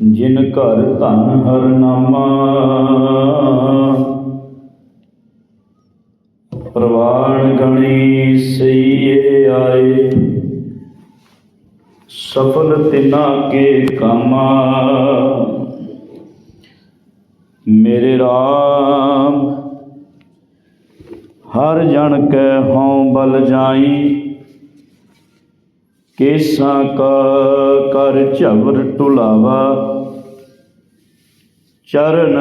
ਜਿਨ ਘਰ ਧਨ ਹਰ ਨਾਮਾ। ਪ੍ਰਵਾਨ ਗਣੀ ਸਈਏ ਆਏ, ਸਫਲ ਤਿਨਾ ਕੇ ਕਾਮਾ। ਮੇਰੇ RAM ਹਰ ਜਣ ਕੈ ਹਉ ਬਲ ਜਾਈ ਕੇਸਾਂ ਕਾ ਕਰ ਝਵਰ ਟੁਲਾਵਾ, ਚਰਨ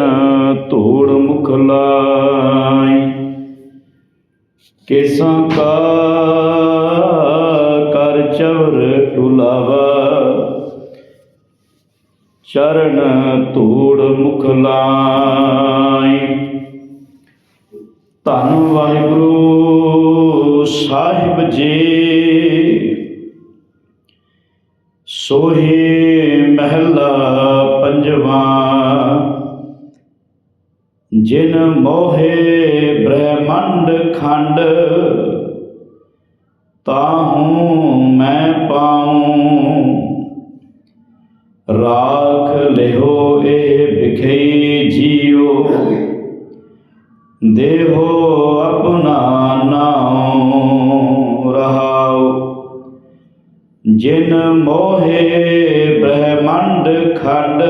ਧੂੜ ਮੁਖ ਲਾਈ। ਕੇਸਾਂ ਕਾ ਕਰ ਝਵਰ ਟੁਲਾਵਾ, ਚਰਨ ਧੂੜ ਮੁਖ ਲਾਈ। ਧੰਨ ਵਾਹਿਗੁਰੂ ਸਾਹਿਬ ਜੀ। ਸੋਹੀ ਮਹਿਲਾ ਪੰਜਵਾ। ਜਿਨ ਮੋਹੇ ਬ੍ਰਹਮੰਡ ਖੰਡ ਤਾਹੂ ਮੈਂ ਪਾਉ। ਰਾਖ ਜਿਨ ਮੋਹੇ ਬ੍ਰਹਮੰਡ ਖੰਡ,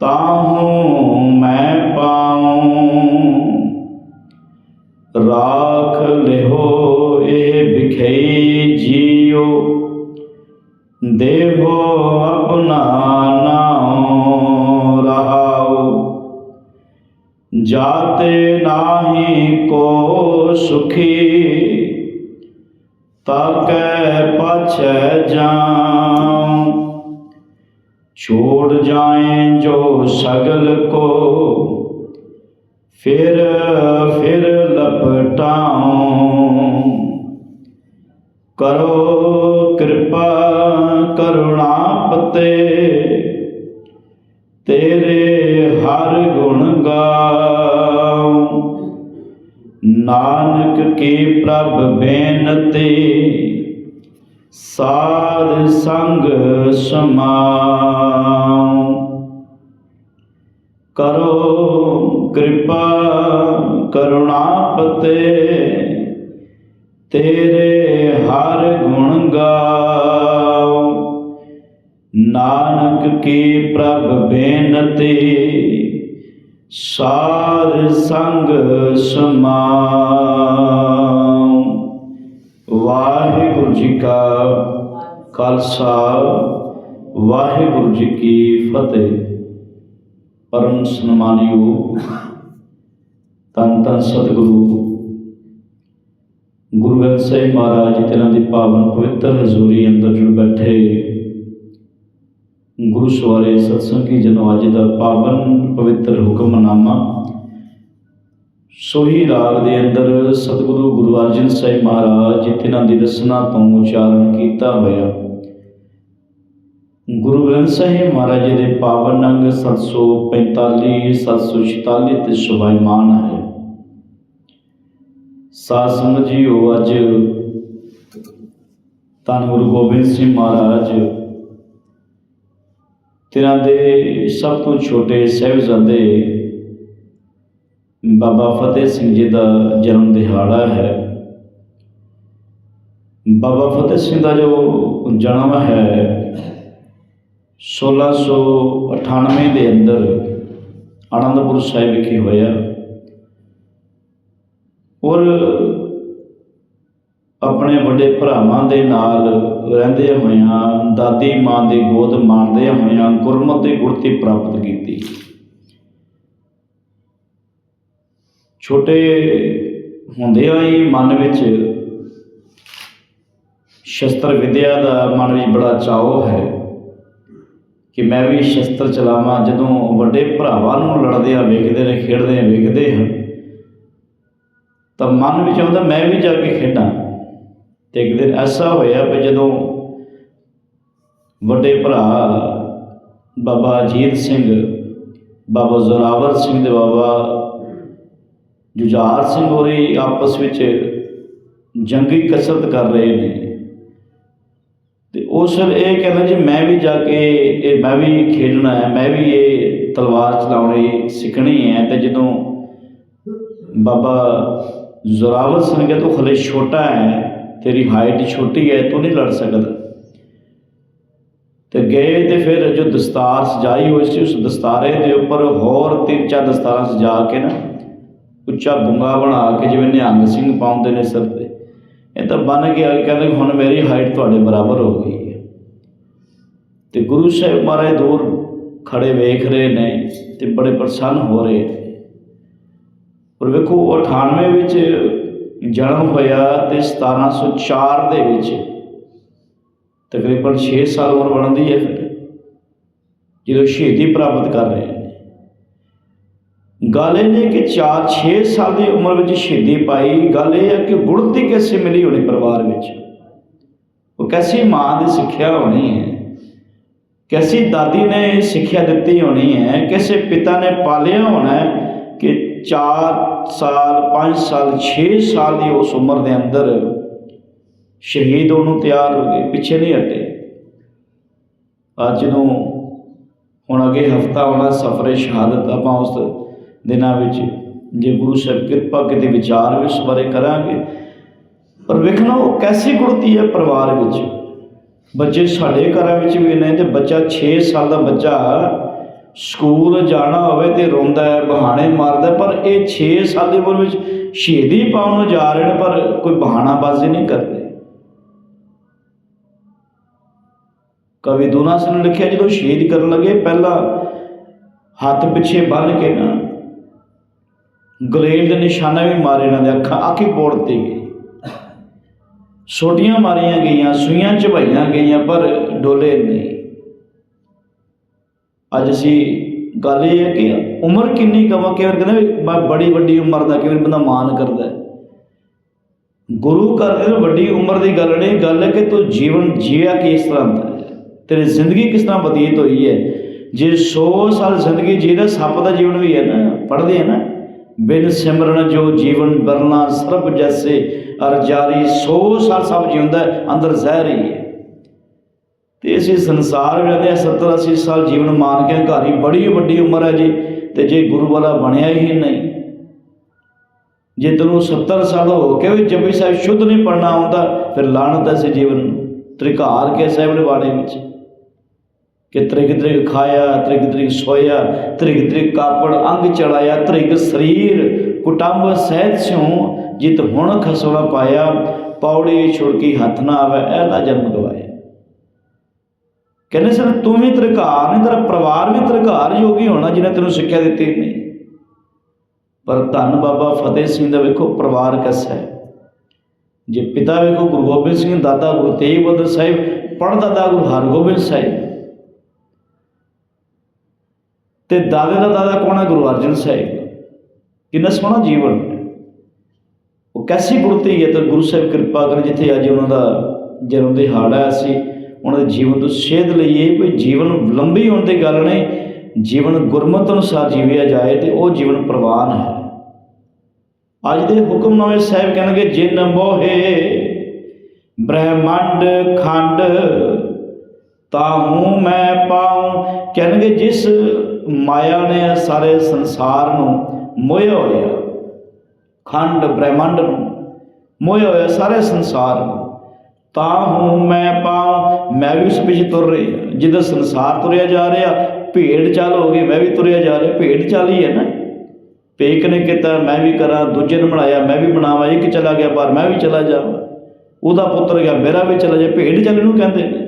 ਤਾਹੂ ਮੈਂ ਪਾਉ। ਰਾਖ ਲਿਹੋ ਇਹ ਵਿਖੇ ਜੀਉ, ਦੇਹੋ ਆਪਣਾ ਨਾਉ ਰਹਾਉ। ਜਾਤੇ ਨਾਹੀ ਕੋ ਸੁਖੀ ਤਾਕੈ ਪਾਛੈ ਜਾਉ। ਛੋੜ ਜਾਏ ਜੋ ਸਗਲ ਕੋ, ਫਿਰ ਫਿਰ ਲਪਟਾਉ। ਕਰੋ ਕਿਰਪਾ ਕਰੁਣਾ ਪਤੇ, ਤੇਰੇ ਹਰ ਗੁਣ ਗਾ ਨਾਨਕ ਕੀ ਪ੍ਰਭ ਬੇਨਤੀ, ਸਾਧ ਸੰਗ ਸਮਾਉ। ਕਰੋ ਕਿਰਪਾ, ਕਰੁਣਾ ਪਤੇ, ਤੇਰੇ ਹਰ ਗੁਣ ਗਾਉ। ਨਾਨਕ ਕੀ ਪ੍ਰਭ ਬੇਨਤੀ ਸਾਧ ਸੰਗ ਸਮਾਉ। ਵਾਹਿਗੁਰੂ ਜੀ ਕਾ ਖਾਲਸਾ, ਵਾਹਿਗੁਰੂ ਜੀ ਕੀ ਫਤਿਹ। ਪਰਮ ਸਨਮਾਨਿਓ ਤਨ ਤਨ ਸਤਿਗੁਰੂ। ਗੁਰੂ ਗ੍ਰੰਥ ਸਾਹਿਬ ਮਹਾਰਾਜ ਜੀ ਤੇਰਾਂ ਦੀ ਪਾਵਨ ਪਵਿੱਤਰ ਹਜ਼ੂਰੀ ਅੰਦਰ ਜੁੜ ਬੈਠੇ ਗੁਰੂ ਸਵਾਰੇ ਸਤਸੰਗੀ ਜਨੋ ਅੱਜ ਦਾ ਪਾਵਨ ਪਵਿੱਤਰ ਹੁਕਮਨਾਮਾ ਸੋਹੀ ਰਾਗ ਦੇ ਅੰਦਰ ਸਤਿਗੁਰੂ ਗੁਰੂ ਅਰਜਨ ਸਾਹਿਬ ਮਹਾਰਾਜ ਜੀ ਤੇਨਾਂ ਦੀ ਰਸਨਾ ਤੋਂ ਉਚਾਰਨ ਕੀਤਾ ਹੋਇਆ। ਗੁਰੂ ਗ੍ਰੰਥ ਸਾਹਿਬ ਮਹਾਰਾਜ ਜੀ ਦੇ ਪਾਵਨ ਅੰਗ 745 746 ਤੇ ਸੁਭਾਈਮਾਨ ਹੈ। ਸਾਧ ਸੰਗਤ ਉਹ ਅੱਜ ਧੰਨ ਗੁਰੂ ਗੋਬਿੰਦ ਸਿੰਘ ਮਹਾਰਾਜ ਤਿਨਾਂ ਦੇ ਸਭ ਤੋਂ ਛੋਟੇ ਸਾਹਿਬਜ਼ਾਦੇ ਬਾਬਾ ਫਤਿਹ ਸਿੰਘ ਜੀ ਦਾ ਜਨਮ ਦਿਹਾੜਾ ਹੈ। ਬਾਬਾ ਫਤਿਹ ਸਿੰਘ ਦਾ ਜੋ ਜਨਮ ਹੈ 1698 ਦੇ ਅੰਦਰ ਆਨੰਦਪੁਰ ਸਾਹਿਬ ਵਿਖੇ ਹੋਇਆ। ਔਰ ਆਪਣੇ ਵੱਡੇ ਭਰਾਵਾਂ ਦੇ ਨਾਲ ਰਹਿੰਦੇ ਹੋਇਆਂ, ਦਾਦੀ ਮਾਂ ਦੀ ਗੋਦ ਮਾਣਦੇ ਹੋਇਆਂ ਗੁਰਮਤਿ ਦੀ ਗੁਰਤੀ ਪ੍ਰਾਪਤ ਕੀਤੀ। ਛੋਟੇ ਹੁੰਦਿਆਂ ਹੀ ਮਨ ਵਿੱਚ ਸ਼ਸਤਰ ਵਿਦਿਆ ਦਾ ਮਨ ਵਿੱਚ ਬੜਾ ਚਾਅ ਹੈ ਕਿ ਮੈਂ ਵੀ ਸ਼ਸਤਰ ਚਲਾਵਾਂ। ਜਦੋਂ ਵੱਡੇ ਭਰਾਵਾਂ ਨੂੰ ਲੜਦਿਆਂ ਵੇਖਦੇ ਨੇ, ਖੇਡਦੇ ਵੇਖਦੇ ਹਨ, ਤਾਂ ਮਨ ਵਿੱਚ ਆਉਂਦਾ, ਮੈਂ ਵੀ ਜਾ ਕੇ ਖੇਡਾਂ। ਤੇ ਇੱਕ ਦਿਨ ਐਸਾ ਹੋਇਆ ਕਿ ਜਦੋਂ ਵੱਡੇ ਭਰਾ ਬਾਬਾ ਅਜੀਤ ਸਿੰਘ, ਬਾਬਾ ਜ਼ੋਰਾਵਰ ਸਿੰਘ ਦੇ ਬਾਬਾ ਜੁਝਾਰ ਸਿੰਘ ਹੋਰੀ ਆਪਸ ਵਿੱਚ ਜੰਗੀ ਕਸਰਤ ਕਰ ਰਹੇ ਨੇ। ਤੇ ਉਸ ਵੇਲੇ ਇਹ ਕਹਿੰਦਾ ਜੀ, ਮੈਂ ਵੀ ਜਾ ਕੇ ਇਹ ਮੈਂ ਵੀ ਖੇਡਣਾ ਹੈ ਮੈਂ ਵੀ ਇਹ ਤਲਵਾਰ ਚਲਾਉਣੀ ਸਿੱਖਣੀ ਹੈ। ਤੇ ਜਦੋਂ ਬਾਬਾ ਜ਼ੋਰਾਵਰ ਸਿੰਘ ਤੋਂ ਤੂੰ ਛੋਟਾ ਹੈ ਤੇਰੀ ਹਾਈਟ ਛੋਟੀ ਹੈ, ਤੂੰ ਨਹੀਂ ਲੜ ਸਕਦਾ। ਤੇ ਗਏ ਤੇ ਫਿਰ ਜੋ ਦਸਤਾਰ ਸਜਾਈ ਹੋਈ ਸੀ, ਉਸ ਦਸਤਾਰੇ ਦੇ ਉੱਪਰ ਹੋਰ ਤਿੰਨ ਚਾਰ ਦਸਤਾਰਾਂ ਸਜਾ ਕੇ ਨਾ, ਉੱਚਾ ਬੁੰਗਾ ਬਣਾ ਕੇ ਜਿਵੇਂ ਨਿਹੰਗ ਸਿੰਘ ਪਾਉਂਦੇ ਨੇ ਸਿਰ ਤੇ। ਇਹ ਤਾਂ ਬਣ ਗਿਆ ਕਿ ਕਹਿੰਦੇ ਹੁਣ ਮੇਰੀ ਹਾਈਟ ਤੁਹਾਡੇ ਬਰਾਬਰ ਹੋ ਗਈ ਹੈ। ਤੇ ਗੁਰੂ ਸਾਹਿਬ ਮਹਾਰਾਜ ਦੂਰ ਖੜੇ ਵੇਖ ਰਹੇ ਨੇ ਤੇ ਬੜੇ ਪ੍ਰਸੰਨ ਹੋ ਰਹੇ ਨੇ। ਪਰ ਵੇਖੋ, ਉਹ 98 ਵਿੱਚ ਜਨਮ ਹੋਇਆ ਤੇ 1704 ਦੇ ਵਿੱਚ ਤਕਰੀਬਨ 6 ਸਾਲ ਉਮਰ ਬਣਦੀ ਹੈ ਫਿਰ। ਜਦੋਂ ਸ਼ਹੀਦੀ ਪ੍ਰਾਪਤ ਕਰ ਰਹੇ ਨੇ। ਗੱਲ ਇਹ ਨਹੀਂ ਕਿ 4-6 ਸਾਲ ਦੀ ਉਮਰ ਵਿੱਚ ਸ਼ਹੀਦੀ ਪਾਈ, ਗੱਲ ਇਹ ਹੈ ਕਿ ਗੁੜਤੀ ਕਿਵੇਂ ਮਿਲੀ ਹੋਣੀ ਪਰਿਵਾਰ ਵਿੱਚ। ਉਹ ਕੈਸੀ ਮਾਂ ਦੀ ਸਿੱਖਿਆ ਹੋਣੀ ਹੈ, ਕੈਸੀ ਦਾਦੀ ਨੇ ਸਿੱਖਿਆ ਦਿੱਤੀ ਹੋਣੀ ਹੈ, ਕਿਸੇ ਪਿਤਾ ਨੇ ਪਾਲਿਆ ਹੋਣਾ ਹੈ 4 ਸਾਲ 5 ਸਾਲ 6 ਸਾਲ ਦੀ ਉਸ ਉਮਰ ਦੇ ਅੰਦਰ ਸ਼ਹੀਦ ਹੋਣ ਨੂੰ ਤਿਆਰ ਹੋ ਗਏ, ਪਿੱਛੇ ਨਹੀਂ ਹਟੇ। ਅੱਜ ਨੂੰ ਹੁਣ ਅੱਗੇ ਹਫਤਾ ਆਉਣਾ ਸਫਰੇ ਸ਼ਹਾਦਤ ਆਪਾਂ ਉਸ ਦਿਨਾਂ ਵਿੱਚ ਜੇ ਗੁਰੂ ਸਾਹਿਬ ਕਿਰਪਾ ਕਿਤੇ ਵਿਚਾਰ ਵੀ ਇਸ ਬਾਰੇ ਕਰਾਂਗੇ। ਪਰ ਵੇਖਣਾ ਉਹ ਕੈਸੀ ਗੁੜਤੀ ਹੈ ਪਰਿਵਾਰ ਵਿੱਚ। ਬੱਚੇ ਸਾਡੇ ਘਰਾਂ ਵਿੱਚ ਵੀ ਨੇ ਤੇ ਬੱਚਾ 6 ਸਾਲ ਦਾ ਬੱਚਾ ਸਕੂਲ ਜਾਣਾ ਹੋਵੇ ਤੇ ਰੋਂਦਾ ਹੈ, ਬਹਾਨੇ ਮਾਰਦਾ ਪਰ ਇਹ 6 ਸਾਲ ਦੀ ਉਮਰ ਵਿੱਚ ਸ਼ਹੀਦੀ ਪਾਉਣ ਨੂੰ ਜਾ ਰਹੇ ਨੇ, ਪਰ ਕੋਈ ਬਹਾਨਾਬਾਜ਼ੀ ਨਹੀਂ ਕਰਦੇ। ਕਵੀ ਦੂਨਾ ਸਿੰਘ ਨੇ ਲਿਖਿਆ, ਜਦੋਂ ਸ਼ਹੀਦ ਕਰਨ ਲੱਗੇ, ਪਹਿਲਾਂ ਹੱਥ ਪਿੱਛੇ ਬੰਨ ਕੇ ਨਾ ਗਲੇਲ ਦੇ ਨਿਸ਼ਾਨਾ ਵੀ ਮਾਰੇ ਇਹਨਾਂ ਦੇ ਅੱਖਾਂ ਆਖੀ ਪੋੜਤੀ ਗਈ ਛੋਟੀਆਂ ਮਾਰੀਆਂ ਗਈਆਂ, ਸੂਈਆਂ ਚਬਾਈਆਂ ਗਈਆਂ, ਪਰ ਡੋਲੇ ਨਹੀਂ। ਅੱਜ ਅਸੀਂ ਗੱਲ ਇਹ ਹੈ ਕਿ ਉਮਰ ਕਿੰਨੀ ਕਮਾ ਕੇ ਕਹਿੰਦੇ ਵੀ ਮੈਂ ਬੜੀ ਵੱਡੀ ਉਮਰ ਦਾ ਕਿਵੇਂ ਬੰਦਾ ਮਾਨ ਕਰਦਾ ਹੈ। ਗੁਰੂ ਘਰ ਦੇ ਵੱਡੀ ਉਮਰ ਦੀ ਗੱਲ ਨਹੀਂ, ਗੱਲ ਹੈ ਕਿ ਤੂੰ ਜੀਵਨ ਜੀਆ ਕਿਸ ਤਰ੍ਹਾਂ ਦਾ ਤੇਰੀ ਜ਼ਿੰਦਗੀ ਕਿਸ ਤਰ੍ਹਾਂ ਬਤੀਤ ਹੋਈ ਹੈ? ਜੇ 100 ਸਾਲ ਜ਼ਿੰਦਗੀ ਜੀਦਾ, ਸੱਪ ਦਾ ਜੀਵਨ ਵੀ ਹੈ ਨਾ, ਪੜ੍ਹਦੇ ਹੈ ਨਾ। ਬਿਨ ਸਿਮਰਨ ਜੋ ਜੀਵਨ ਵਰਨਾ ਸਰਬ ਜੈਸੇ, ਅਰ ਜਾਰੀ 100 ਸਾਲ ਸਭ ਜਿਉਂਦਾ ਅੰਦਰ ਜ਼ਹਿਰ ਹੀ ਹੈ। ਤੇ ਅਸੀਂ ਸੰਸਾਰ ਵਿੱਚ ਰਹਿੰਦੇ 70 80 ਸਾਲ ਜੀਵਨ ਮਾਨ ਕੇ ਘਾਰੀ ਬੜੀ ਵੱਡੀ ਉਮਰ ਹੈ ਜੀ, ਤੇ ਜੇ ਗੁਰੂ ਵਾਲਾ ਬਣਿਆ ਹੀ ਨਹੀਂ। ਜੇ ਤੈਨੂੰ 70 ਸਾਲ ਹੋ ਕੇ ਵੀ ਜਪੀ ਸਾਹਿਬ ਸ਼ੁੱਧ ਨਹੀਂ ਪੜਨਾ ਆਉਂਦਾ, ਫਿਰ ਲਾਣਤ ਹੈ ਸੇ ਜੀਵਨ ਨੂੰ, ਤ੍ਰਿਕਾਰ ਕੇ ਸਾਹਿਬ ਨੇ ਬਾਣੇ ਵਿੱਚ। ਕਿ ਤ੍ਰਿਗ ਤ੍ਰਿਗ ਖਾਇਆ ਤ੍ਰਿਗ ਤ੍ਰਿਗ ਸੋਇਆ ਤ੍ਰਿਗ ਤ੍ਰਿਗ ਕਾਪੜ ਅੰਗ ਚੜਾਇਆ ਤ੍ਰਿਗ ਸਰੀਰ ਕੁਟੰਬ ਸਹਿਤ ਸਿਉ, ਜਿਤ ਹੁਣ ਖਸੋਣਾ ਪਾਇਆ, ਪੌੜੀ ਛੁੜਕੀ ਹੱਥ ਨਾ ਆਵੇ ਐਲਾ ਜਨਮ ਗਵਾਇਆ। ਕਹਿੰਦੇ ਸਰ, ਤੂੰ ਵੀ ਤ੍ਰਿਕਾਰ ਨਹੀਂ ਤੇਰਾ ਪਰਿਵਾਰ ਵੀ ਤ੍ਰਿਕਾਰ ਯੋਗੀ ਹੋਣਾ ਜਿਹਨੇ ਤੈਨੂੰ ਸਿੱਖਿਆ ਦਿੱਤੀ ਨਹੀਂ ਪਰ ਧੰਨ ਬਾਬਾ ਫਤਿਹ ਸਿੰਘ ਦਾ ਵੇਖੋ ਪਰਿਵਾਰ ਕਿਸ ਹੈ। ਜੇ ਪਿਤਾ ਵੇਖੋ ਗੁਰੂ ਗੋਬਿੰਦ ਸਿੰਘ, ਦਾਦਾ ਗੁਰੂ ਤੇਗ ਬਹਾਦਰ ਸਾਹਿਬ ਪੜਦਾਦਾ ਗੁਰੂ ਹਰਗੋਬਿੰਦ ਸਾਹਿਬ। ਤੇ ਦਾਦੇ ਦਾ ਦਾਦਾ ਕੌਣ ਹੈ? ਗੁਰੂ ਅਰਜਨ ਸਾਹਿਬ। ਕਿੰਨਾ ਸੋਹਣਾ ਜੀਵਨ ਉਹ ਕੈਸੀ ਗੁਰਤੀ ਹੈ ਤਾਂ ਗੁਰੂ ਸਾਹਿਬ ਕਿਰਪਾ ਕਰਨ ਜਿੱਥੇ ਅੱਜ ਉਹਨਾਂ ਦਾ ਜਨਮ ਦਿਹਾੜਾ ਹੈ। ਅਸੀਂ ਉਹਨਾਂ ਦੇ ਜੀਵਨ ਤੋਂ ਸੇਧ ਲਈਏ, ਵੀ ਜੀਵਨ ਲੰਬੀ ਹੋਣ ਦੀ ਗੱਲ ਨਹੀਂ, ਜੀਵਨ ਗੁਰਮਤ ਅਨੁਸਾਰ ਜੀਵਿਆ ਜਾਏ ਤੇ ਉਹ ਜੀਵਨ ਪ੍ਰਵਾਨ ਹੈ। ਅੱਜ ਦੇ ਹੁਕਮਨਾਮੇ ਸਾਹਿਬ ਕਹਿਣਗੇ, ਜਿਨ ਮੋਹੇ ਬ੍ਰਹਮੰਡ ਖੰਡ, ਤਾਹੂ ਮੈਂ ਪਾਉ। ਕਹਿਣਗੇ, ਜਿਸ ਮਾਇਆ ਨੇ ਸਾਰੇ ਸੰਸਾਰ ਨੂੰ ਮੋਹਿਆ ਹੋਇਆ, ਖੰਡ ਬ੍ਰਹਮੰਡ ਨੂੰ ਮੋਹਿਆ ਹੋਇਆ ਸਾਰੇ ਸੰਸਾਰ ਨੂੰ। ਤਾਹੂ ਮੈਂ ਪਾਉ, ਮੈਂ ਵੀ ਉਸ ਪਿੱਛੇ ਤੁਰ ਰਹੀ। ਜਿੱਦਾਂ ਸੰਸਾਰ ਤੁਰਿਆ ਜਾ ਰਿਹਾ, ਭੇਡ ਚਾਲ ਹੋ ਗਈ, ਮੈਂ ਵੀ ਤੁਰਿਆ ਜਾ ਰਿਹਾ। ਭੇਡ ਚਾਲ ਹੀ ਹੈ ਨਾ। ਪੇਕ ਨੇ ਕੀਤਾ, ਮੈਂ ਵੀ ਕਰਾਂ, ਦੂਜੇ ਨੇ ਬਣਾਇਆ, ਮੈਂ ਵੀ ਬਣਾਵਾਂ, ਇੱਕ ਚਲਾ ਗਿਆ ਪਰ ਮੈਂ ਵੀ ਚਲਾ ਜਾਵਾਂ। ਉਹਦਾ ਪੁੱਤਰ ਗਿਆ, ਮੇਰਾ ਵੀ ਚਲਾ ਜਾ ਭੇਡ ਚਾਲ ਨੂੰ ਕਹਿੰਦੇ ਨੇ।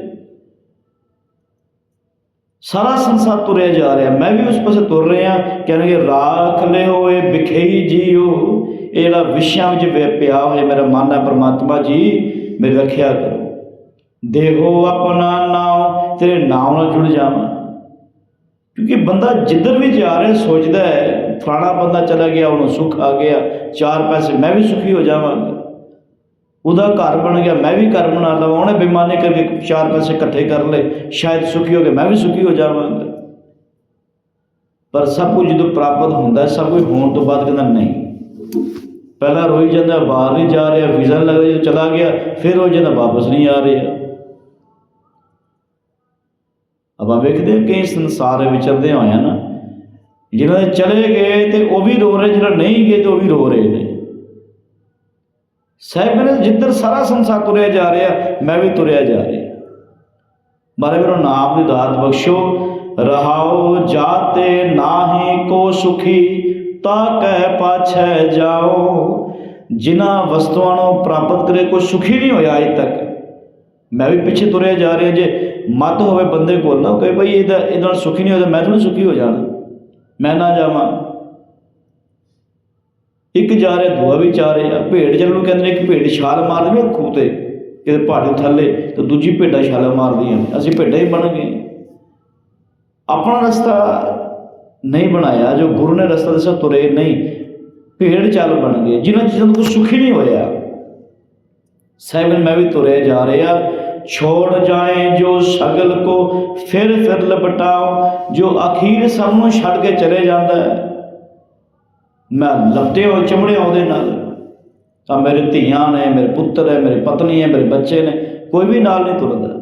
ਸਾਰਾ ਸੰਸਾਰ ਤੁਰਿਆ ਜਾ ਰਿਹਾ। ਮੈਂ ਵੀ ਉਸ ਪਾਸੇ ਤੁਰ ਰਿਹਾ, ਕਹਿੰਦੇ ਰਾਖ ਲੈ ਹੋਏ ਵਿਖੇਈ ਜੀਓ। ਇਹ ਜਿਹੜਾ ਵਿਸ਼ਿਆਂ ਵਿੱਚ ਪਿਆ ਹੋਇਆ ਮੇਰਾ ਮਨ ਹੈ, ਪਰਮਾਤਮਾ ਜੀ ਮੇਰੀ ਰੱਖਿਆ ਕਰੋ। ਦੇਹੋ ਆਪਣਾ ਨਾਮ, ਤੇਰੇ ਨਾਮ ਨਾਲ ਜੁੜ ਜਾਵਾਂ। ਕਿਉਂਕਿ ਬੰਦਾ ਜਿੱਧਰ ਵੀ ਜਾ ਰਿਹਾ, ਸੋਚਦਾ ਹੈ, ਫਲਾਣਾ ਬੰਦਾ ਚਲਾ ਗਿਆ, ਉਹਨੂੰ ਸੁੱਖ ਆ ਗਿਆ, ਚਾਰ ਪੈਸੇ ਮੈਂ ਵੀ ਸੁਖੀ ਹੋ ਜਾਵਾਂਗਾ। ਉਹਦਾ ਘਰ ਬਣ ਗਿਆ, ਮੈਂ ਵੀ ਘਰ ਬਣਾ ਲਵਾਂ, ਉਹਨੇ ਬੇਈਮਾਨੀ ਕਰਕੇ ਚਾਰ ਪੈਸੇ ਇਕੱਠੇ ਕਰ ਲਏ, ਸ਼ਾਇਦ ਸੁਖੀ ਹੋ ਕੇ ਮੈਂ ਵੀ ਸੁਖੀ ਹੋ ਜਾਵਾਂਗਾ। ਪਰ ਸਭ ਕੁਝ ਜਦੋਂ ਪ੍ਰਾਪਤ ਹੁੰਦਾ, ਸਭ ਕੁਝ ਹੋਣ ਤੋਂ ਬਾਅਦ ਕਹਿੰਦਾ ਨਹੀਂ। ਪਹਿਲਾਂ ਰੋਈ ਜਾਂਦਾ, ਬਾਹਰ ਨਹੀਂ ਜਾ ਰਿਹਾ, ਵੀਜ਼ਾ ਨਹੀਂ ਲੱਗ ਰਿਹਾ, ਜਦੋਂ ਚਲਾ ਗਿਆ, ਫਿਰ ਉਹ ਜਾਂਦਾ, ਵਾਪਸ ਨਹੀਂ ਆ ਰਿਹਾ। ਆਪਾਂ ਵੇਖਦੇ ਹਾਂ ਕਈ ਸੰਸਾਰ ਵਿਚਰਦੇ ਹੋਏ ਆ ਨਾ ਜਿਨ੍ਹਾਂ ਦੇ ਚਲੇ ਗਏ ਤੇ ਉਹ ਵੀ ਰੋ ਰਹੇ ਜਿਹੜਾ ਨਹੀਂ ਗਏ ਤੇ ਉਹ ਵੀ ਰੋ ਰਹੇ ਨੇ। ਸਾਹਿਬ ਨੇ ਜਿੱਧਰ ਸਾਰਾ ਸੰਸਾਰ ਤੁਰਿਆ ਜਾ ਰਿਹਾ, ਮੈਂ ਵੀ ਤੁਰਿਆ ਜਾ ਰਿਹਾ। ਮਾਰੇ ਮੇਰਾ ਨਾਮ ਦੀ ਦਾਤ ਬਖਸ਼ੋ, ਰਹਾਓ ਜਾਤੇ ਨਾਹੀ ਕੋ ਸੁਖੀ। ਤਾ ਕਹਿ ਪਾਛੈ ਜਾਓ। ਜਿਨ੍ਹਾਂ ਵਸਤੂਆਂ ਨੂੰ ਪ੍ਰਾਪਤ ਕਰੇ, ਕੋਈ ਸੁਖੀ ਨਹੀਂ ਹੋਇਆ ਅਜੇ ਤੱਕ। ਮੈਂ ਵੀ ਪਿੱਛੇ ਤੁਰਿਆ ਜਾ ਰਿਹਾ, ਜੇ ਮਤ ਹੋਵੇ ਬੰਦੇ ਕੋਲ ਨਾ ਕਹੇ ਭਈ ਇਹਦਾ ਇਹਦੇ ਨਾਲ ਸੁਖੀ ਨਹੀਂ ਹੋਇਆ ਮੈਂ ਥੋੜੀ ਸੁਖੀ ਹੋ ਜਾਣਾ। ਮੈਂ ਨਾ ਜਾਵਾਂ। ਇੱਕ ਜਾ ਰਿਹਾ, ਦੂਆ ਵੀ ਜਾ ਰਿਹਾ। ਭੇਡ ਜਿਹਨਾਂ ਨੂੰ ਕਹਿੰਦੇ ਨੇ, ਇੱਕ ਭੇਡ ਛਾਲ ਮਾਰਦੀ ਨੇ ਖੂਹ ਤੇ। ਕਿਤੇ ਪਹਾੜੀ ਥੱਲੇ ਤੇ ਦੂਜੀ ਭੇਡਾਂ ਛਾਲਾਂ ਮਾਰਦੀਆਂ ਨੇ। ਅਸੀਂ ਭੇਡਾਂ ਹੀ ਬਣ ਗਏ ਆਪਣਾ ਰਸਤਾ ਨਹੀਂ ਬਣਾਇਆ, ਜੋ ਗੁਰੂ ਨੇ ਰਸਤਾ ਦੱਸਿਆ ਤੁਰੇ ਨਹੀਂ। ਭੇੜ ਚੱਲ ਬਣ ਗਏ ਜਿਨ੍ਹਾਂ ਚੀਜ਼ਾਂ ਤੋਂ ਕੋਈ ਸੁਖੀ ਨਹੀਂ ਹੋਇਆ। ਸਾਹਿਬ, ਮੈਂ ਵੀ ਤੁਰੇ ਜਾ ਰਿਹਾ। ਛੋੜ ਜਾਏ ਜੋ ਸ਼ਗਲ ਕੋ, ਫਿਰ ਫਿਰ ਲਪਟਾਓ। ਜੋ ਅਖੀਰ ਸਭ ਨੂੰ ਛੱਡ ਕੇ ਚਲੇ ਜਾਂਦਾ ਹੈ। ਮੈਂ ਲਪਟੇ ਹੋਏ ਚਮੜੇ ਉਹਦੇ ਨਾਲ। ਤਾਂ ਮੇਰੇ ਧੀਆਂ ਨੇ, ਮੇਰੇ ਪੁੱਤਰ ਹੈ ਮੇਰੇ ਪਤਨੀ ਹੈ ਮੇਰੇ ਬੱਚੇ ਨੇ, ਕੋਈ ਵੀ ਨਾਲ ਨਹੀਂ ਤੁਰਦਾ।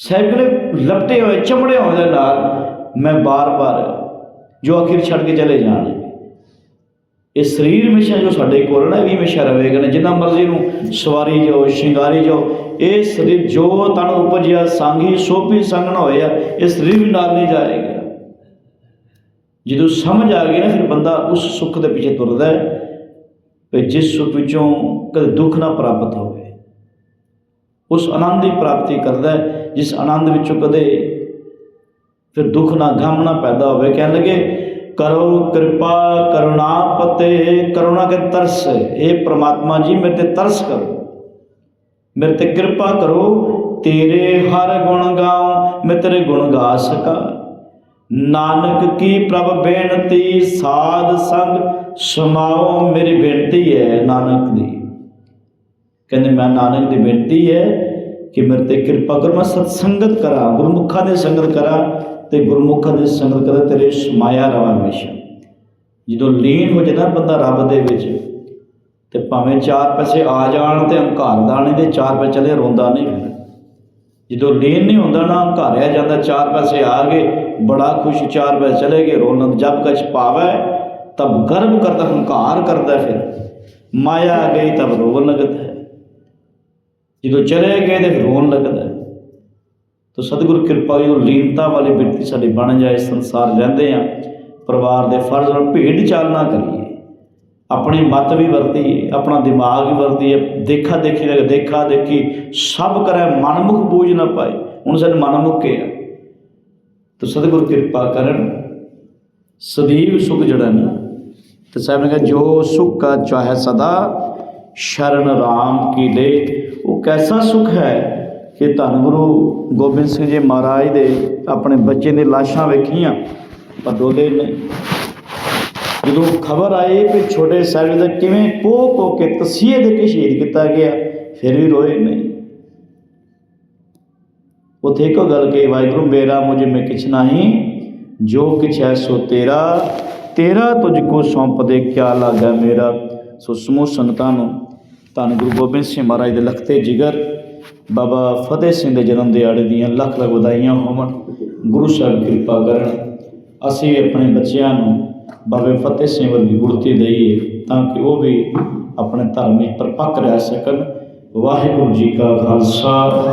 ਸਾਹਿਬ ਲਪਟੇ ਹੋਏ ਚਮੜੇ ਹੋਣ ਦੇ ਨਾਲ ਮੈਂ ਬਾਰ-ਬਾਰ ਜੋ ਆਖਿਰ ਛੱਡ ਕੇ ਚਲੇ ਜਾਣ ਇਹ ਸਰੀਰ ਹਮੇਸ਼ਾ ਜੋ ਸਾਡੇ ਕੋਲ ਨਾ, ਇਹ ਵੀ ਹਮੇਸ਼ਾ ਰਹੇਗਾ ਨਾ। ਜਿੰਨਾ ਮਰਜ਼ੀ ਨੂੰ ਸਵਾਰੀ ਜਾਓ, ਸ਼ਿੰਗਾਰੀ ਜੋ ਇਹ ਸਰੀਰ ਜੋ ਤਨ ਉਪਜਿਆ, ਸੰਗੀ, ਸੋਭੀ ਸੰਗਣ ਹੋਇਆ ਇਹ ਸਰੀਰ ਵੀ ਨਾਲ ਨਹੀਂ ਜਾਏਗਾ ਜਦੋਂ ਸਮਝ ਆ ਗਈ ਨਾ, ਫਿਰ ਬੰਦਾ ਉਸ ਸੁੱਖ ਦੇ ਪਿੱਛੇ ਤੁਰਦਾ ਹੈ ਕਿ ਜਿਸ ਸੁੱਖ ਵਿੱਚੋਂ ਕਦੇ ਦੁੱਖ ਨਾ ਪ੍ਰਾਪਤ ਹੋਵੇ। ਉਸ ਆਨੰਦ ਦੀ ਪ੍ਰਾਪਤੀ ਕਰਦਾ ਹੈ, ਜਿਸ ਆਨੰਦ ਵਿੱਚੋਂ ਕਦੇ ਫਿਰ ਦੁੱਖ ਨਾ, ਗਮ ਨਾ ਪੈਦਾ ਹੋਵੇ। ਕਹਿਣ ਲੱਗੇ, ਕਰੋ ਕਿਰਪਾ, ਕਰੁਣਾ ਪਤੇ, ਕਰੁਣਾ ਕੇ ਤਰਸ। ਇਹ ਪ੍ਰਮਾਤਮਾ ਜੀ, ਮੇਰੇ ਤੇ ਤਰਸ ਕਰੋ। ਮੇਰੇ ਤੇ ਕਿਰਪਾ ਕਰੋ। ਤੇਰੇ ਹਰ ਗੁਣ ਗਾਉ, ਮੈਂ ਤੇਰੇ ਗੁਣ ਗਾ ਸਕਾਂ। ਨਾਨਕ ਕੀ ਪ੍ਰਭ ਬੇਨਤੀ, ਸਾਧ ਸੰਗ ਸਮਾਓ ਮੇਰੀ ਬੇਨਤੀ ਹੈ ਨਾਨਕ ਦੀ। ਕਹਿੰਦੇ, ਮੈਂ ਨਾਨਕ ਦੀ ਬੇਨਤੀ ਹੈ ਕਿ ਮੇਰੇ ਤੇ ਕਿਰਪਾ ਕਰ, ਮੈਂ ਸਤ ਸੰਗਤ ਕਰਾਂ, ਗੁਰਮੁਖਾਂ ਦੀ ਸੰਗਤ ਕਰਾਂ ਤੇ ਗੁਰਮੁਖਾਂ ਦੀ ਸੰਗਤ ਕਰਾਂ, ਤੇਰੇ ਸਮਾਇਆ ਰਵਾਂ ਹਮੇਸ਼ਾ। ਜਦੋਂ ਲੀਨ ਹੋ ਜਾਂਦਾ ਬੰਦਾ ਰੱਬ ਦੇ ਵਿੱਚ, ਤੇ ਭਾਵੇਂ ਚਾਰ ਪੈਸੇ ਆ ਜਾਣ ਤੇ ਹੰਕਾਰ ਦਾ ਨਹੀਂ ਤੇ ਚਾਰ ਪੈਸੇ ਚਲੇ ਰੋਂਦਾ ਨਹੀਂ ਫਿਰ ਜਦੋਂ ਲੀਨ ਨਹੀਂ ਹੁੰਦਾ ਨਾ ਹੰਕਾਰਿਆ ਜਾਂਦਾ, ਚਾਰ ਪੈਸੇ ਆ ਗਏ, ਬੜਾ ਖੁਸ਼, ਚਾਰ ਪੈਸੇ ਚਲੇ ਗਏ ਰੋਣ ਜਬ ਕਛ ਪਾਵੇ, ਤਬ ਗਰਭ ਕਰਦਾ, ਹੰਕਾਰ ਕਰਦਾ ਫਿਰ। ਮਾਇਆ ਆ ਗਈ, ਤਬ ਰੋਣ ਲੱਗਦਾ ਜਦੋਂ ਚਲੇ ਗਏ ਤੇ ਫਿਰ ਰੋਣ ਲੱਗਦਾ ਹੈ। ਤੋ ਸਤਿਗੁਰ ਕਿਰਪਾ ਜਦੋਂ ਲੀਨਤਾ ਵਾਲੀ ਬਿਰਤੀ ਸਾਡੀ ਬਣ ਜਾਏ ਸੰਸਾਰ ਰਹਿੰਦੇ ਆ ਪਰਿਵਾਰ ਦੇ ਫਰਜ਼ ਨਾਲ ਭੇਡ ਚਾਲਨਾ ਕਰੀਏ। ਆਪਣੀ ਮਤ ਵੀ ਵਰਤੀਏ, ਆਪਣਾ ਦਿਮਾਗ ਵੀ ਵਰਤੀਏ। ਦੇਖਾ ਦੇਖੀ ਨਾ, ਦੇਖਾ ਦੇਖੀ ਸਭ ਕਰੇ, ਮਨਮੁਖ ਬੂਝ ਨਾ ਪਾਏ। ਹੁਣ ਸਾਡੇ ਮਨਮੁਖ ਕੇ ਆ ਤੋ ਸਤਿਗੁਰ ਕਿਰਪਾ ਕਰਨ। ਸਦੀਵ ਸੁਖ ਜਿਹੜਾ ਨਾ ਤੇ ਸਾਹਿਬ ਨੇ ਕਿਹਾ, ਜੋ ਸੁਖ ਕਾ ਚਾਹੇ ਸਦਾ ਸ਼ਰਨ ਰਾਮ ਕੀ ਦੇ। ਉਹ ਕੈਸਾ ਸੁਖ ਹੈ ਕਿ ਧੰਨ ਗੁਰੂ ਗੋਬਿੰਦ ਸਿੰਘ ਜੀ ਮਹਾਰਾਜ ਦੇ ਆਪਣੇ ਬੱਚੇ ਨੇ ਲਾਸ਼ਾਂ ਵੇਖੀਆਂ, ਪਰ ਡੋਲੇ ਨੇ ਜਦੋਂ ਖਬਰ ਆਈ ਕਿ ਛੋਟੇ ਸਾਹਿਬ ਦਾ ਕਿਵੇਂ ਪੋ ਪੋ ਕੇ ਤਸੀਹੇ ਦੇ ਕੇ ਸ਼ਹੀਦ ਕੀਤਾ ਗਿਆ, ਫਿਰ ਵੀ ਰੋਏ ਨਹੀਂ। ਉਥੇ ਇੱਕੋ ਗੱਲ ਕਹੀ, ਵਾਹਿਗੁਰੂ, ਮੇਰਾ ਮੁਝ ਮੈਂ ਕਿਛ ਨਹੀਂ, ਜੋ ਕਿਛ ਹੈ ਸੋ ਤੇਰਾ ਤੇਰਾ ਤੁਝ ਕੋ ਸੌਂਪ ਦੇ, ਕਿਆ ਲਾਗਾ ਮੇਰਾ। ਸੋ ਸਮੂਹ ਸੰਗਤਾਂ ਨੂੰ ਧੰਨ ਗੁਰੂ ਗੋਬਿੰਦ ਸਿੰਘ ਮਹਾਰਾਜ ਦੇ ਲਖਤੇ ਜਿਗਰ, ਬਾਬਾ ਫਤਿਹ ਸਿੰਘ ਦੇ ਜਨਮ ਦਿਹਾੜੇ ਦੀਆਂ ਲੱਖ ਲੱਖ ਵਧਾਈਆਂ ਹੋਵਣ, ਗੁਰੂ ਸਾਹਿਬ ਕਿਰਪਾ ਕਰਨ। ਅਸੀਂ ਆਪਣੇ ਬੱਚਿਆਂ ਨੂੰ ਬਾਬੇ ਫਤਿਹ ਸਿੰਘ ਵਰਗੀ ਗੁਰਤੀ ਦਈਏ ਤਾਂ ਕਿ ਉਹ ਵੀ ਆਪਣੇ ਧਰਮ ਵਿੱਚ ਪਰਪੱਕ ਰਹਿ ਸਕਣ। ਵਾਹਿਗੁਰੂ ਜੀ ਕਾ ਖਾਲਸਾ।